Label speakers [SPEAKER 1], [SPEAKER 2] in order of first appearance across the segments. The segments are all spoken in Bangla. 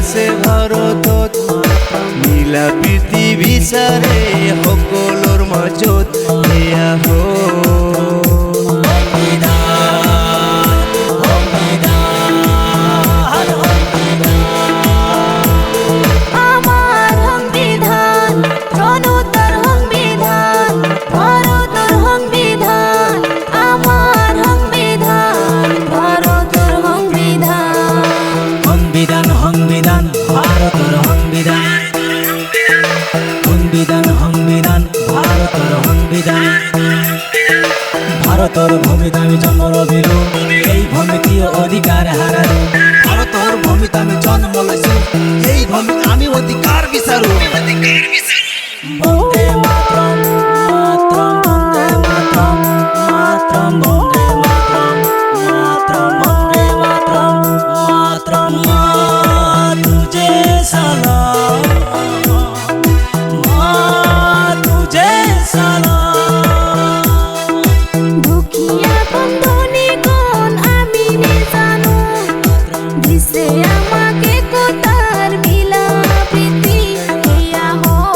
[SPEAKER 1] আছে ভাৰতত
[SPEAKER 2] নীলা পৃথিৱী বিচাৰে সকলৰ মাজত। এয়া ভাৰতৰ ভূমিতে আমি জন্ম রবিল এই ভূমিত অধিকার হারালো।
[SPEAKER 3] ভারতর ভূমিতে আমি জন্ম লৈছো এই ভূমিত আমি অধিকার বিচাৰো
[SPEAKER 2] বন্দে
[SPEAKER 1] দিছে আমাকে কোতার মিলা প্রীতি হইয়া হল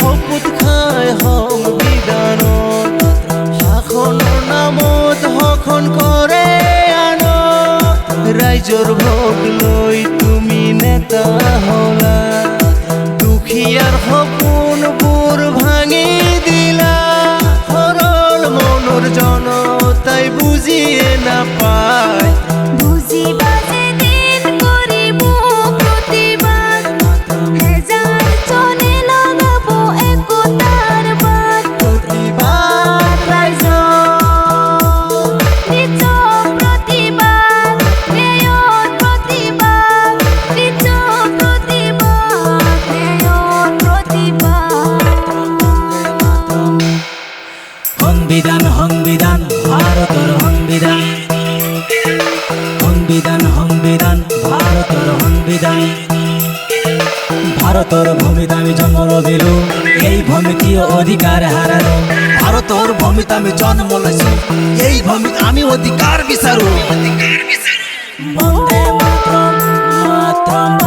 [SPEAKER 3] শপত খাই সংবিধানত শাসনৰ নামত শখন কৰে ৰাইজৰ ভোট লৈ তুমি নেতা হলা। দুখীয়াৰ সপোনবোৰ
[SPEAKER 2] ভাৰতৰ সংবিধান ভারতর ভূমিত আমি জন্ম লভিলো এই ভূমিত অধিকার হারালো।
[SPEAKER 3] ভারতর ভূমিতে আমি জন্ম লৈছো এই ভূমি আমি অধিকাৰ বিচাৰো
[SPEAKER 2] বন্দে মাতরম মাতৰম